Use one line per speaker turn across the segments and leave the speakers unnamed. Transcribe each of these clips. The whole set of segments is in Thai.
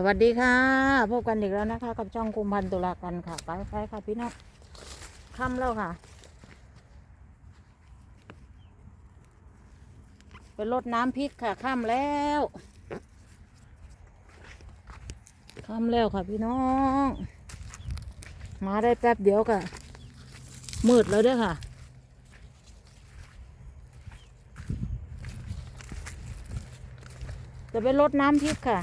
สวัสดีค่ะ พบกันอีกแล้วนะคะ กับช่องคุมพันตุลากันค่ะ ไปไปค่ะพี่น้องค่ำแล้วค่ะ เป็นรดน้ำพริกค่ะค่ำแล้วค่ำแล้วค่ะพี่น้อง มาได้แป๊บเดียวค่ะ มืดแล้วเด้วยค่ะจะไปรดน้ำพริกค่ะ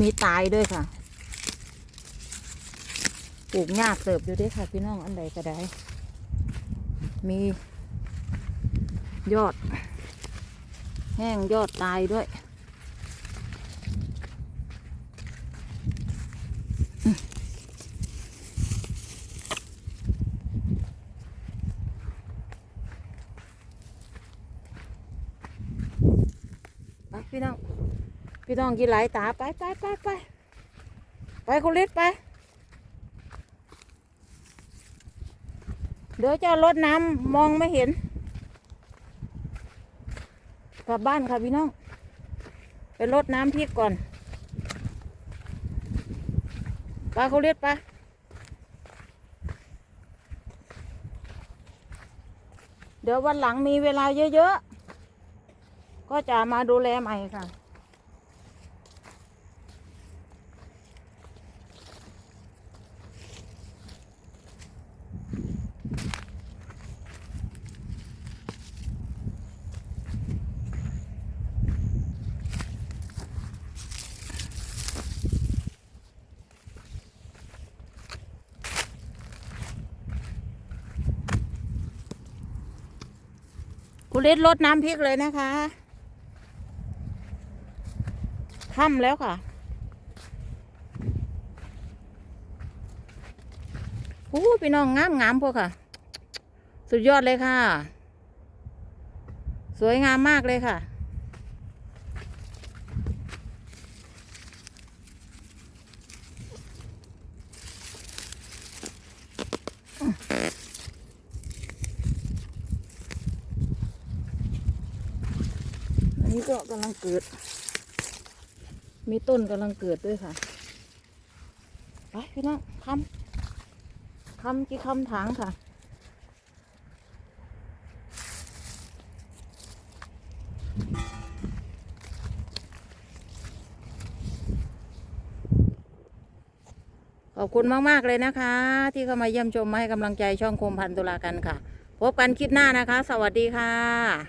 มีตายด้วยค่ะ ปลูกยากเติบอยู่ด้วยค่ะ พี่น้องอันใดก็ได้ มียอด แห้งยอดตายด้วยไปพี่น้อง พี่น้องกินหลายตาไปไปไปไปไปคุณฤทธิ์ไป เดี๋ยวจะรดน้ำมองไม่เห็น กลับบ้านค่ะพี่น้อง ไปรดน้ำพริกก่อนไปคุณฤทธิ์ไปเดี๋ยววันหลังมีเวลาเยอะๆ ก็จะมาดูแลใหม่ค่ะ คุณฤทธิ์ลดน้ำพริกเลยนะคะค่ำแล้วค่ะโอ้พี่น้องงามงามพวกค่ะ สุดยอดเลยค่ะ สวยงามมากเลยค่ะ นี้ก็กำลังเกิด มีต้นกำลังเกิดด้วยค่ะ ไปพี่น้องคำคำกี่คำถางค่ะขอบคุณมาก ๆ เลยนะคะ ที่เข้ามาเยี่ยมชมมาให้กำลังใจช่องคมพันตุลากันค่ะ พบกันคลิปหน้านะคะ สวัสดีค่ะ